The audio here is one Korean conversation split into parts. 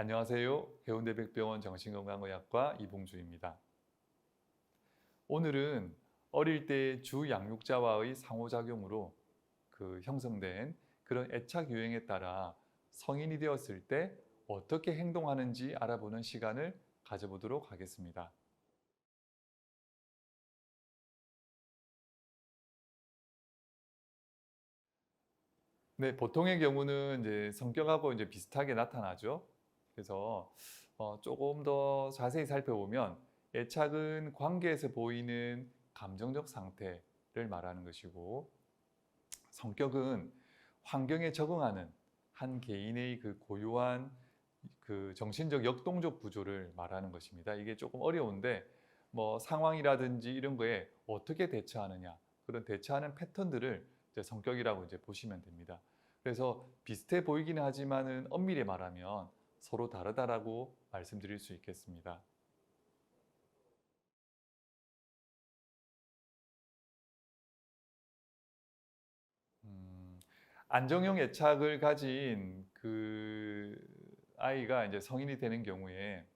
안녕하세요. 해운대 백병원 정신건강의학과 이봉주입니다. 오늘은 어릴 때 주 양육자와의 상호작용으로 그 형성된 그런 애착 유행에 따라 성인이 되었을 때 어떻게 행동하는지 알아보는 시간을 가져보도록 하겠습니다. 네, 보통의 경우는 이제 성격하고 이제 비슷하게 나타나죠. 그래서 어, 조금 더 자세히 살펴보면 애착은 관계에서 보이는 감정적 상태를 말하는 것이고 성격은 환경에 적응하는 한 개인의 그 고유한 그 정신적 역동적 구조를 말하는 것입니다. 이게 조금 어려운데 뭐 상황이라든지 이런 거에 어떻게 대처하느냐 그런 대처하는 패턴들을 이제 성격이라고 이제 보시면 됩니다. 그래서 비슷해 보이기는 하지만은 엄밀히 말하면 서로 다르다라고 말씀드릴 수 있겠습니다. 음, 안정형 애착을 가진 그 아이가 이제 성인이 되는 경우에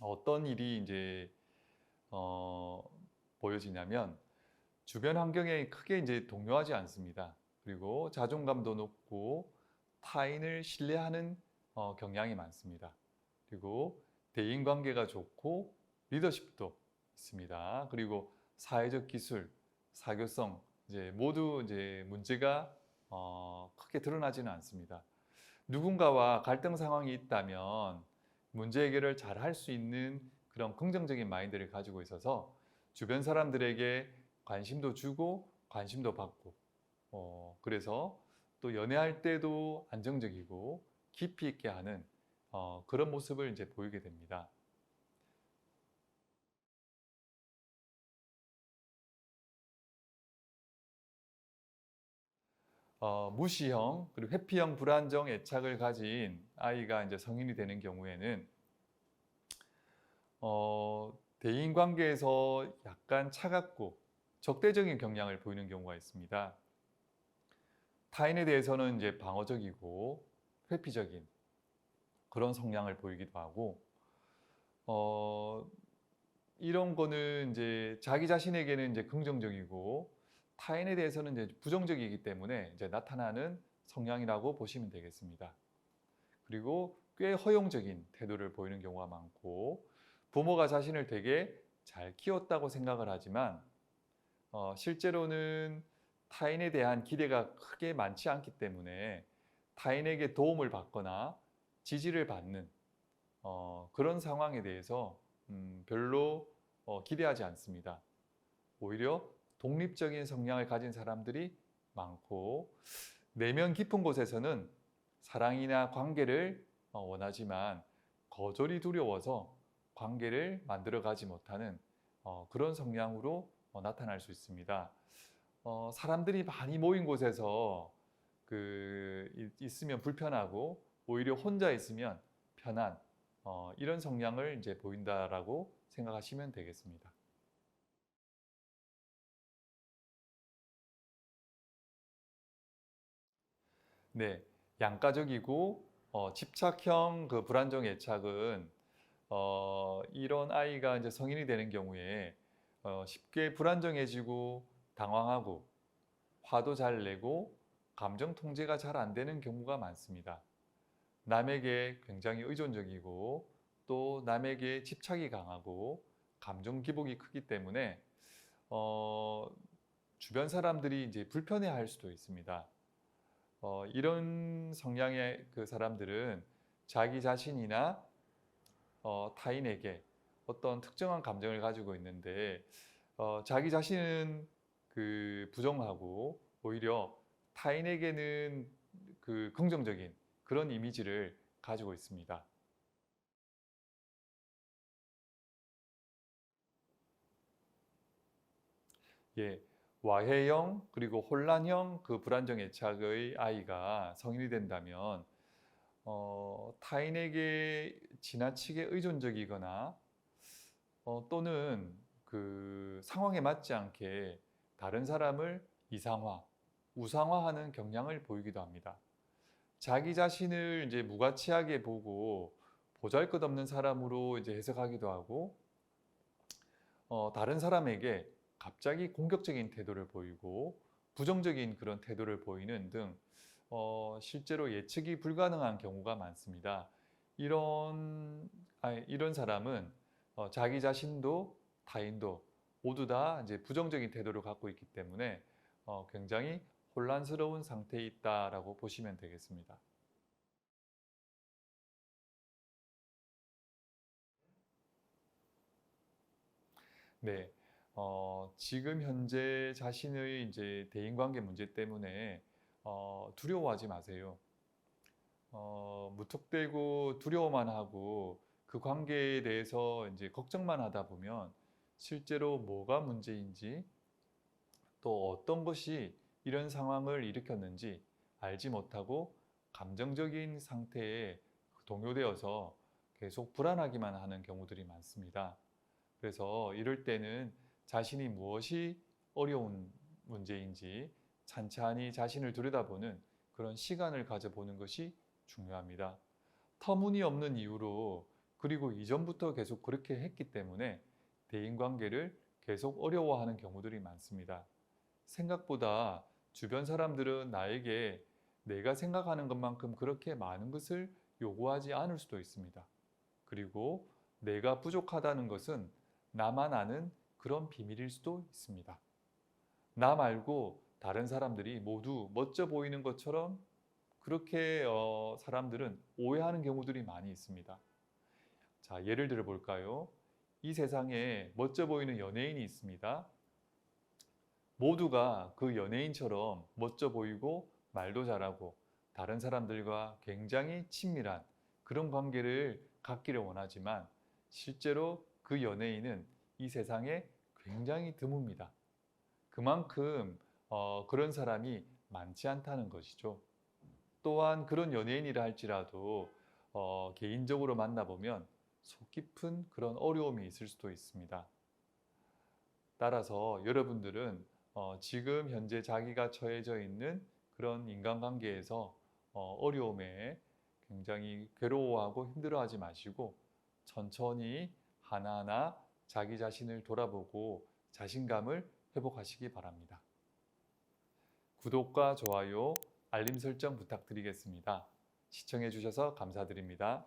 어떤 일이 이제 어, 보여지냐면 주변 환경에 크게 이제 동요하지 않습니다. 그리고 자존감도 높고 타인을 신뢰하는 어, 경향이 많습니다. 그리고 대인 관계가 좋고 리더십도 있습니다. 그리고 사회적 기술, 사교성 이제 모두 이제 문제가 어, 크게 드러나지는 않습니다. 누군가와 갈등 상황이 있다면 문제 해결을 잘 할 수 있는 그런 긍정적인 마인드를 가지고 있어서 주변 사람들에게 관심도 주고 관심도 받고 어, 그래서 또 연애할 때도 안정적이고 깊이 있게 하는 어, 그런 모습을 이제 보이게 됩니다. 어, 무시형 그리고 회피형 불안정 애착을 가진 아이가 이제 성인이 되는 경우에는 어, 대인 관계에서 약간 차갑고 적대적인 경향을 보이는 경우가 있습니다. 타인에 대해서는 이제 방어적이고 회피적인 그런 성향을 보이기도 하고 어, 이런 거는 이제 자기 자신에게는 이제 긍정적이고 타인에 대해서는 이제 부정적이기 때문에 이제 나타나는 성향이라고 보시면 되겠습니다. 그리고 꽤 허용적인 태도를 보이는 경우가 많고 부모가 자신을 되게 잘 키웠다고 생각을 하지만 어, 실제로는 타인에 대한 기대가 크게 많지 않기 때문에 타인에게 도움을 받거나 지지를 받는 어, 그런 상황에 대해서 음, 별로 어, 기대하지 않습니다. 오히려 독립적인 성향을 가진 사람들이 많고 내면 깊은 곳에서는 사랑이나 관계를 어, 원하지만 거절이 두려워서 관계를 만들어 가지 못하는 어, 그런 성향으로 어, 나타날 수 있습니다. 어, 사람들이 많이 모인 곳에서 그 이- 있으면 불편하고 오히려 혼자 있으면 편한 어, 이런 성향을 이제 보인다라고 생각하시면 되겠습니다. 네, 양가적이고 어, 집착형 그 불안정 애착은 어, 이런 아이가 이제 성인이 되는 경우에 어, 쉽게 불안정해지고 당황하고 화도 잘 내고 감정 통제가 잘 안 되는 경우가 많습니다. 남에게 굉장히 의존적이고 또 남에게 집착이 강하고 감정 기복이 크기 때문에 어, 주변 사람들이 이제 불편해할 수도 있습니다. 어, 이런 성향의 그 사람들은 자기 자신이나 어, 타인에게 어떤 특정한 감정을 가지고 있는데 어, 자기 자신은 그 부정하고 오히려 타인에게는 그 긍정적인 그런 이미지를 가지고 있습니다. 예, 와해형 그리고 혼란형 그 불안정 애착의 아이가 성인이 된다면 어, 타인에게 지나치게 의존적이거나 어, 또는 그 상황에 맞지 않게 다른 사람을 이상화, 우상화하는 경향을 보이기도 합니다. 자기 자신을 이제 무가치하게 보고 보잘것없는 사람으로 이제 해석하기도 하고 어, 다른 사람에게 갑자기 공격적인 태도를 보이고 부정적인 그런 태도를 보이는 등 어, 실제로 예측이 불가능한 경우가 많습니다. 이런 아니, 이런 사람은 어, 자기 자신도 타인도 모두 다 이제 부정적인 태도를 갖고 있기 때문에 어, 굉장히 혼란스러운 상태에 있다라고 보시면 되겠습니다. 네, 어, 지금 현재 자신의 이제 대인관계 문제 때문에 어, 두려워하지 마세요. 어, 무턱대고 두려워만 하고 그 관계에 대해서 이제 걱정만 하다 보면 실제로 뭐가 문제인지 또 어떤 것이 이런 상황을 일으켰는지 알지 못하고 감정적인 상태에 동요되어서 계속 불안하기만 하는 경우들이 많습니다. 그래서 이럴 때는 자신이 무엇이 어려운 문제인지 찬찬히 자신을 들여다보는 그런 시간을 가져보는 것이 중요합니다. 터무니없는 이유로 그리고 이전부터 계속 그렇게 했기 때문에 대인관계를 계속 어려워하는 경우들이 많습니다. 생각보다 주변 사람들은 나에게 내가 생각하는 것만큼 그렇게 많은 것을 요구하지 않을 수도 있습니다. 그리고 내가 부족하다는 것은 나만 아는 그런 비밀일 수도 있습니다. 나 말고 다른 사람들이 모두 멋져 보이는 것처럼 그렇게 어, 사람들은 오해하는 경우들이 많이 있습니다. 자, 예를 들어 볼까요? 이 세상에 멋져 보이는 연예인이 있습니다. 모두가 그 연예인처럼 멋져 보이고 말도 잘하고 다른 사람들과 굉장히 친밀한 그런 관계를 갖기를 원하지만 실제로 그 연예인은 이 세상에 굉장히 드뭅니다. 그만큼 어, 그런 사람이 많지 않다는 것이죠. 또한 그런 연예인이라 할지라도 어, 개인적으로 만나보면 속 깊은 그런 어려움이 있을 수도 있습니다. 따라서 여러분들은 어, 지금 현재 자기가 처해져 있는 그런 인간관계에서 어, 어려움에 굉장히 괴로워하고 힘들어하지 마시고 천천히 하나하나 자기 자신을 돌아보고 자신감을 회복하시기 바랍니다. 구독과 좋아요, 알림 설정 부탁드리겠습니다. 시청해 주셔서 감사드립니다.